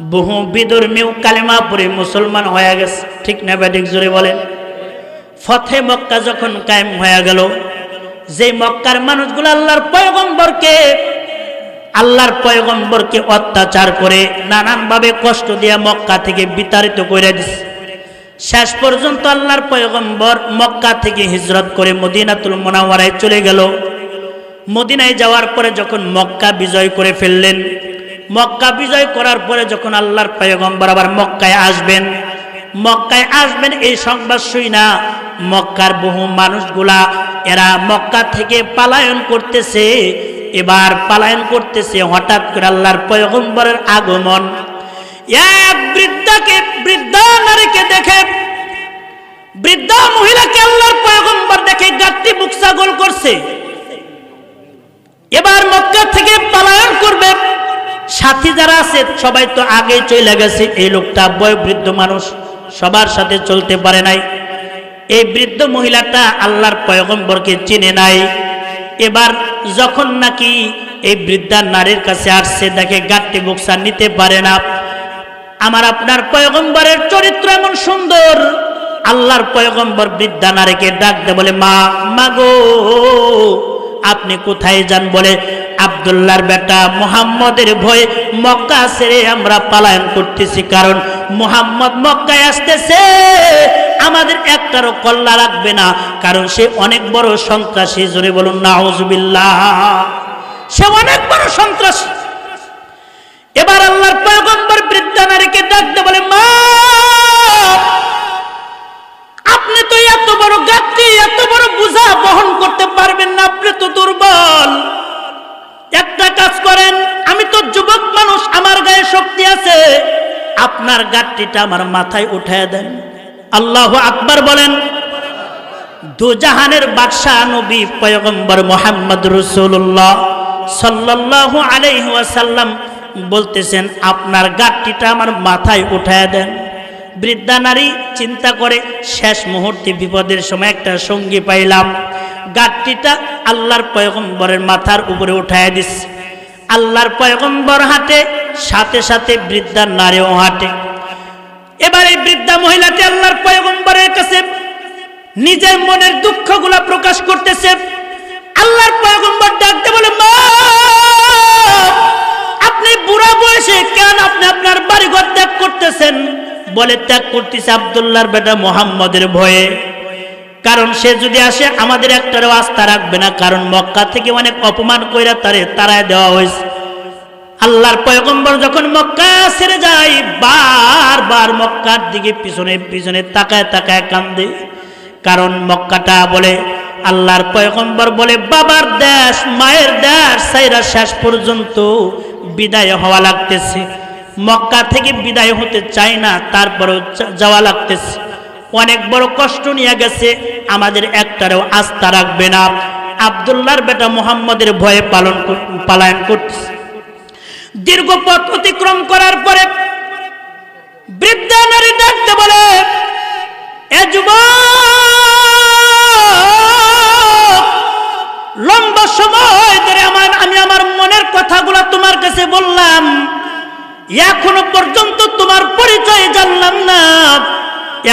বহু বিদর্মীয় কালেমা পরে মুসলমান হয়ে গেছে। ঠিক না ব্যাটিক জোরে বলেন। ফতে মক্কা যখন কায়েম হয়ে গেল, যে মক্কার মানুষগুলো আল্লাহর পয়গম্বরকে আল্লাহর পয়গম্বরকে অত্যাচার করে নানানভাবে কষ্ট দিয়ে মক্কা থেকে বিতাড়িত করে দিছে। শেষ পর্যন্ত আল্লাহর পয়গম্বর মক্কা থেকে হিজরত করে মদিনাতুল মোনাওয়ারায় চলে গেল। মদিনায় যাওয়ার পরে যখন মক্কা বিজয় করে ফেললেন মক্কা বিজয় করার পরে যখন আল্লাহর পয়গম্বর আবার মক্কায় আসবেন মক্কায় আসবেন, এই সংবাদ শুই না। মক্কার বহু মানুষগুলা, এরা মক্কা থেকে পালায়ন করতেছে। এবার পালায়ন করতেছে, হঠাৎ করে আল্লাহর পয়গম্বরের আগমন। বৃদ্ধাকে, বৃদ্ধা নারীকে দেখে, বৃদ্ধা মহিলাকে আল্লাহর পয়গম্বর দেখে গাত্তি বুক ছাগল করছে। এবার মক্কা থেকে পালায়ন করবে। সাথী যারা আছে, সবাই তো আগে চলে গেছে। এই লোকটা বয়োবৃদ্ধ মানুষ, সবার সাথে চলতে পারে নাই। এই বৃদ্ধ মহিলাটা আল্লাহর পয়গম্বরকে চিনে নাই। এবার যখন নাকি এই বৃদ্ধা নারীর কাছে আসছে, দেখে গাট্টি বুকসা নিতে পারে না। আমার আপনার পয়গম্বরের চরিত্র এমন সুন্দর। আল্লাহর পয়গম্বর বৃদ্ধা নারীকে ডাকতে বলে, মা মাগো আপনি কোথায় যান? বলে আবদুল্লাহর বেটা মোহাম্মদের ভয়ে মক্কা ছেড়ে আমরা পালায়ন করতেছি। কারণ মোহাম্মদ মক্কায় আসতেছে, আমাদের একটারও কল্লা রাখবে না। কারণ সে অনেক বড় সন্ত্রাসী, জোরে বলুন, নাউজুবিল্লাহ। সে অনেক বড় সন্ত্রাসী। এবার আল্লাহর পয়গম্বর আছে, আপনার গাঠটিটা আমার মাথায় উঠায় দেন। আল্লাহ আকবার বলেন, দুজাহানের বাদশাহ নবী পয়গম্বর মোহাম্মদ রসুল্লাহ সাল্লাল্লাহু আলাইহি ওয়াসাল্লাম বলতেছেন, আপনার গাঠটিটা আমার মাথায় উঠায় দেন। বৃদ্ধা নারী চিন্তা করে শেষ মুহূর্তে বিপদের সময় একটা সঙ্গী পাইলাম। গাঠটিটা আল্লাহর পয়গম্বরের মাথার উপরে উঠায় দিস আল্লাহর পয়গম্বর হাঁটে সাথে সাথে বৃদ্ধা নারীও হাঁটে। এবার এই বৃদ্ধা মহিলাটি আল্লাহর পয়গম্বরের কাছে নিজের মনের দুঃখগুলা প্রকাশ করতেছে। আল্লাহর পয়গম্বর ডাকতে বলে, মা, আপনি বুড়া বয়সে কেন আপনি আপনার বাড়িঘর ত্যাগ করতেছেন? বলে, ত্যাগ করতেছে আবদুল্লাহর বেটা মোহাম্মদের ভয়ে। কারণ সে যদি আসে, আমাদের একটারও আস্থা রাখবে না। কারণ মক্কা থেকে অনেক অপমান কইরা তারে তারায় দেওয়া হয়েছে। আল্লাহর পয়গম্বর যখন মক্কা ছেড়ে যায়, বারবার মক্কার দিকে পিছনে পিছনে তাকায় তাকায় কান্দে। কারণ মক্কাটা বলে, আল্লাহর পয়গম্বর বলে, বাবার দেশ, মায়ের দেশ সাইরা শেষ পর্যন্ত বিদায় হওয়া লাগতেছে। মক্কা থেকে বিদায় হতে চায় না, তারপরেও যাওয়া লাগতেছে। অনেক বড় কষ্ট নিয়ে গেছে, আমাদের একটারও আস্থা রাখবে না। আবদুল্লাহর বেটা মোহাম্মদের ভয়ে পালন পালায়ন করতেছে। দীর্ঘ পথ অতিক্রম করার পরে বৃদ্ধা নারী ডাকতে বলে, এ লম্বা সময় ধরে আমার আমি আমার মনের কথাগুলো তোমার কাছে বললাম। এখনও পর্যন্ত তোমার পরিচয় জানলাম না।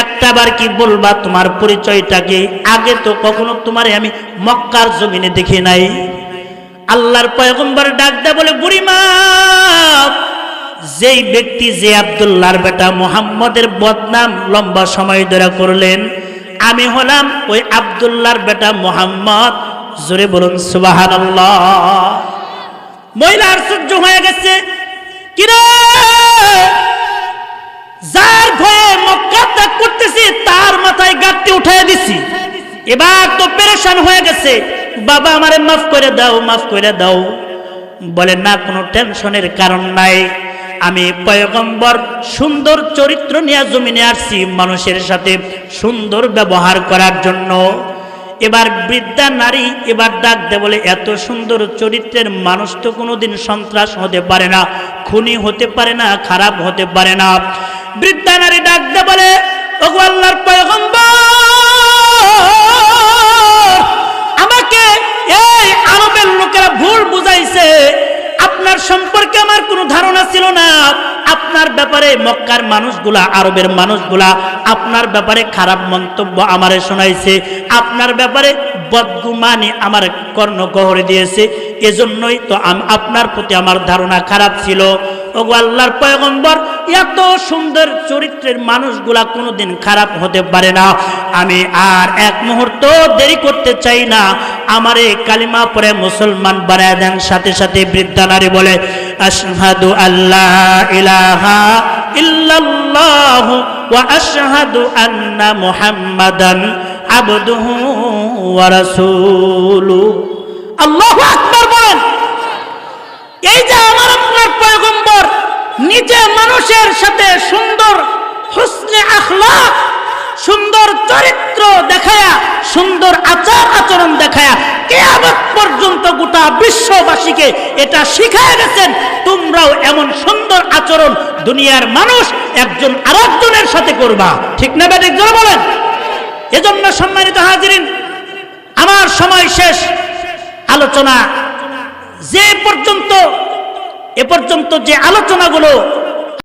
একটা বার কি বলবা তোমার পরিচয়টা কি আগে তো কখনো তোমারে আমি মক্কার জমিনে দেখি নাই। আল্লাহর পয়গম্বর ডাক দেয় বলে বুড়িমা যেই ব্যক্তি যে আবদুল্লাহর বেটা মোহাম্মদের বদনাম লম্বা সময় ধরে করলেন, আমি হলাম ওই আবদুল্লাহর বেটা মোহাম্মদ। জোরে বলুন সুবাহান মহিলা আশ্চর্য হয়ে গেছে। কিরে যার ভয়ে মক্কা ত্যাগ করতেছি, তার মাথায় গাঁটটি উঠাই দিছি। এবার তো পেরেশান হয়ে গেছে। বাবা আমারে মাফ করে দাও, মাফ করে দাও। বলে, না, কোনো টেনশনের কারণ নাই। আমি পয়গম্বর, সুন্দর চরিত্র নিয়ে জমিনে আসছি মানুষের সাথে সুন্দর ব্যবহার করার জন্য। এবার বৃদ্ধা নারী এবার ডাক দে বলে, এত সুন্দর চরিত্রের মানুষ তো কোনোদিন সন্ত্রাস হতে পারে না, খুনি হতে পারে না, খারাপ হতে পারে না। বৃদ্ধা নারী ডাক দে বলে আল্লাহর পয়গম্বর লোকেরা ভুল বুঝাইছে, আপনার সম্পর্কে আমার কোনো ধারণা ছিল না। আপনার ব্যাপারে মক্কার মানুষগুলা, আরবের মানুষগুলা আপনার ব্যাপারে খারাপ মন্তব্য আমারে শোনাইছে। আপনার ব্যাপারে বদগুমানি আমার কর্ণ গহরে দিয়েছে। এজন্যই তো আপনার প্রতি আমার ধারণা খারাপ ছিল। ওগো আল্লাহর পয়গম্বর এত সুন্দর চরিত্রের মানুষগুলা কোনোদিন খারাপ হতে পারে না। আমি আর এক মুহূর্ত দেরি করতে চাই না। আমারে কালিমা পরে মুসলমান বানায় দেন, সাথে সাথে বৃদ্ধা নারী বলে, আশহাদু আল্লাহ ইলাহা ইল্লাল্লাহু ওয়া আশহাদু আন্না মুহাম্মাদান আবদুহু ওয়া রাসূলুহু। আল্লাহু আকবার বলেন এই যে আমার আপনার পয়গম্বর নিজে মানুষের সাথে সুন্দর হুসনে আখলাক, সুন্দর চরিত্র দেখায়া, সুন্দর আচার আচরণ দেখায়া কেয়ামত পর্যন্ত গোটা বিশ্ববাসীকে এটা শিখায় গেছেন, তোমরাও এমন সুন্দর আচরণ দুনিয়ার মানুষ একজন আরেকজনের সাথে করবা। ঠিক না ব্যাটিক জোরে বলেন? এজন্য সম্মানিত হাজিরিন, আমার সময় শেষ। আলোচনা যে পর্যন্ত, এ পর্যন্ত যে আলোচনাগুলো